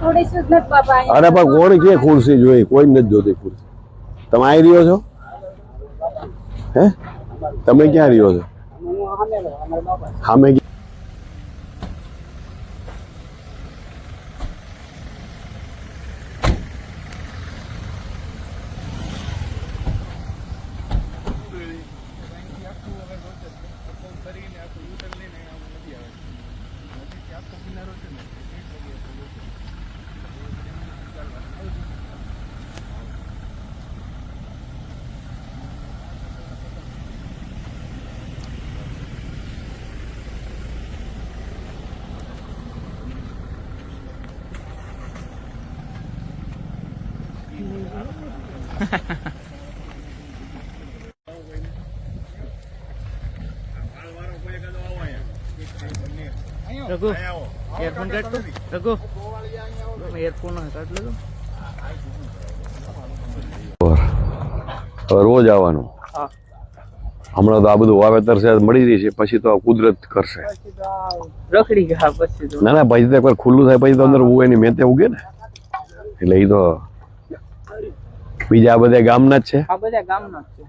અરે પણ કોણ કે ખુરશી જોઈ કોઈ નથી જોતી ખુરશી. તમે આવી રહ્યો છો? હે? તમે ક્યાં રહ્યો છો? સામે રઘુ એરફોન કાઢ તો. રઘુ. એરફોન કાઢ લો રોજ આવવાનું. હમણાં તો આ બધું વાવેતર છે મળી રહી છે પછી તો કુદરત કરશે. રખડી ગયા પછી ના ના પછી તો એકવાર ખુલ્લું થાય પછી તો અંદર ઉગે એની મેતે ઉગે ને. એટલે એ તો બીજા આ બધા ગામના જ છે? આ બધા ગામના જ છે.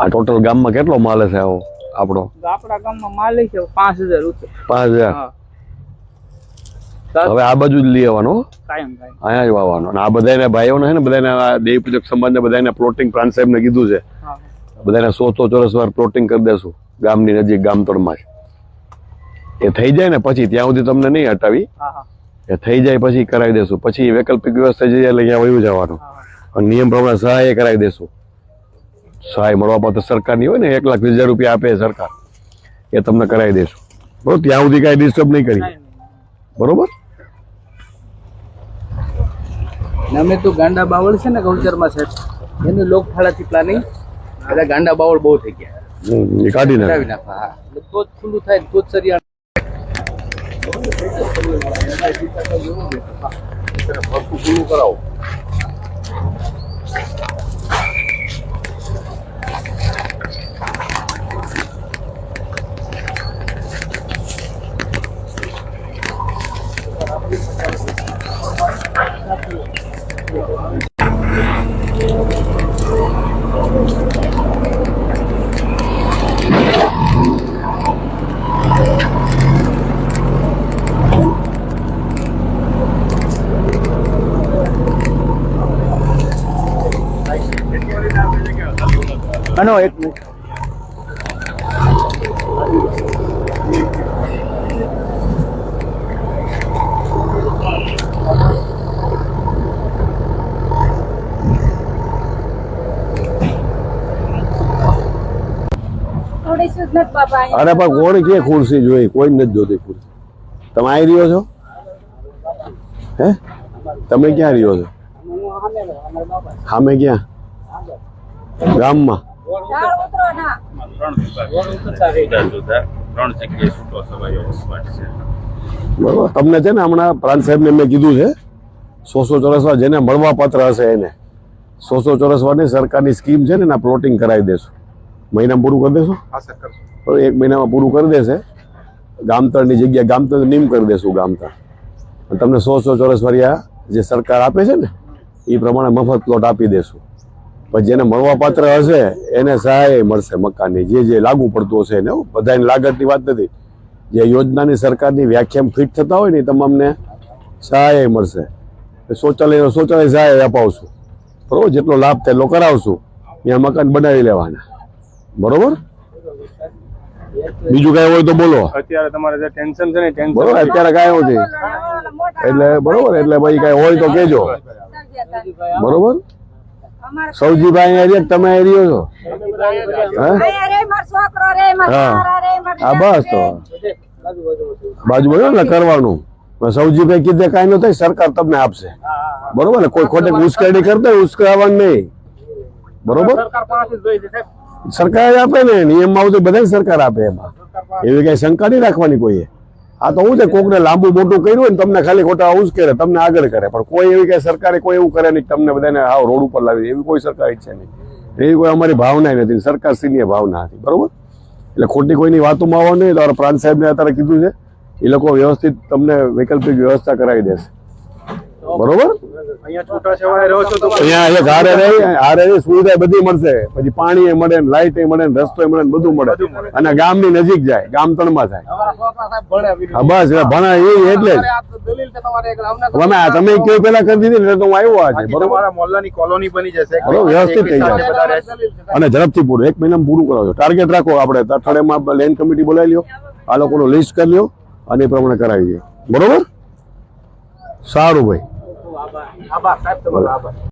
આ ટોટલ ગામમાં કેટલો માલ છે આવો આપણો? આપણા ગામમાં માલ છે પાંચ હજાર રૂપિયા. પાંચ હજાર? હવે આ બાજુ જ લઈ આવવાનો અહીંયા જ વાવવાનો. અને આ બધાને ભાઈઓને છે ને બધાને દેવ પૂજક સમાજને બધાને પ્લોટિંગ પ્રાંત સાહેબને કીધું છે. બધાને સો સો ચોરસ વાર પ્લોટિંગ કરી દેશું. ગામની નજીક ગામતળમાં જ. એ થઈ જાય ને પછી ત્યાં સુધી તમને નહીં હટાવી. એ થઈ જાય પછી કરાવી દેશું. પછી વૈકલ્પિક વ્યવસ્થા જઈએ એટલે અહીંયા વયું જવાનું. અને નિયમ પ્રમાણે સહાય કરાવી દેશું. સહાય મળવા પાત્ર સરકારની હોય ને એક લાખ વીસ હજાર રૂપિયા આપે સરકાર. એ તમને કરાવી દેશું. બરોબર? ત્યાં સુધી કાંઈ ડિસ્ટર્બ નહીં કરી. બરોબર? અમે તો ગાંડા બાવળ છે ને ગૌચરમાં છે એનું લોકફાળાથી પ્લાનિંગ એટલે ગાંડા બાવળ બહુ થઈ ગયા. કાઢી નાખે. નાખવા હા. તો જ ખુલ્લું થાય તો જ સરિયા ખુલ્લું કરાવો આનો એક મિનિટ. અરે પણ કોણ કે ખુરશી જોઈ? કોઈ નથી જોતી ખુરશી. તમે આવી રહ્યો છો? હે? તમે ક્યાં રહ્યો છો? સામે ક્યાં? ગામમાં? તમને છે ને હમણાં પ્રાંત સાહેબને મેં કીધું છે સો સો ચોરસવાર જેને મળવા પાત્ર હશે એને. સો સો ચોરસવારની સરકારની સ્કીમ છે ને એના પ્લોટિંગ કરાવી દેશું. મહિનામાં પૂરું કરી દેશો? પણ એક મહિનામાં પૂરું કરી દેશે. ગામતળની જગ્યા ગામતળ નીમ કરી દેશું ગામતળ. તમને સો સો ચોરસ જે સરકાર આપે છે ને એ પ્રમાણે મફત પ્લોટ આપી દેશું. પછી જેને મળવા પાત્ર હશે એને સહાય મળશે મકાનની. જે જે લાગુ પડતું હશે એને. બધાની લાગતની વાત નથી. જે યોજનાની સરકારની વ્યાખ્યામાં ફિટ થતા હોય ને એ તમામને સહાય મળશે. શૌચાલય શૌચાલય સહાય અપાવશું. બરોબર? જેટલો લાભ થાય એટલો કરાવશું. ત્યાં મકાન બનાવી લેવાના. બરોબર? બીજું કઈ હોય તો બોલો. અત્યારે તમારે જે ટેન્શન છે ને ટેન્શન બરોબર? અત્યારે કાંઈ નથી એટલે બરોબર? એટલે ભાઈ કઈ હોય તો કેજો બરોબર? સૌજીભાઈ કે તમે એરિયો છો? હે? બસ તો. બાજુ બોલો ને કરવાનું. સૌજીભાઈ કીધે કાંઈ ન થાય સરકાર તમને આપશે. બરોબર ને? કોઈ ખોટે ઉશ્કેરણી કરતા હોય ઉશ્કેરવાનું નહીં. બરોબર? સરકાર આપે ને નિયમમાં આવતું બધા સરકાર આપે એમાં. એવી કઈ શંકા નહીં રાખવાની કોઈએ? આ તો હું છે, કોકને લાંબુ મોટું કર્યું હોય ને તમને ખાલી ખોટા ઉશ્કેરે તમને આગળ કરે. પણ કોઈ એવી કઈ સરકારે કોઈ એવું કરે નહીં તમને બધાને હાવ રોડ ઉપર લાવી એવી કોઈ સરકાર ઈચ્છે નહીં. એવી કોઈ અમારી ભાવના નથી. સરકાર શ્રીની ભાવના હતી. બરોબર? એટલે ખોટી કોઈની વાતોમાં આવવા નહીં તો પ્રાંત સાહેબને અત્યારે કીધું છે, એ લોકો વ્યવસ્થિત તમને વૈકલ્પિક વ્યવસ્થા કરાવી દેશે. બરોબર? અહીંયા છૂટાછવાયા રહો છો તો અહીંયા એક હારે રહી હારે રહી સુવિધા બધી મળશે. પછી પાણી એ મળે ને લાઇટ એ મળે ને રસ્તો એ મળે ને બધું મળે. અને ગામની નજીક જાય ગામ તળમાં થાય અમારા છોકરા સાહેબ ભણે આ વીડિયો. હા બસ ભણા એ એટલે તમે તમે કયો પેલા કરી દીધી ને તો હું આવ્યો આજે બરોબર? તમારા કોલોની બની જશે. વ્યવસ્થિત થઈ જાય. જશે. અને ઝડપથી પૂરું એક મહિનામાં પૂરું કરાવજો. ટાર્ગેટ રાખો આપણે અઠવાડિયામાં લેન્ડ કમિટી બોલાવી લ્યો. આ લોકોનું લિસ્ટ કરી લ્યો અને એ પ્રમાણે કરાવી દે. બરોબર? સારું ભાઈ. abah. Abah, saya bertemu abah.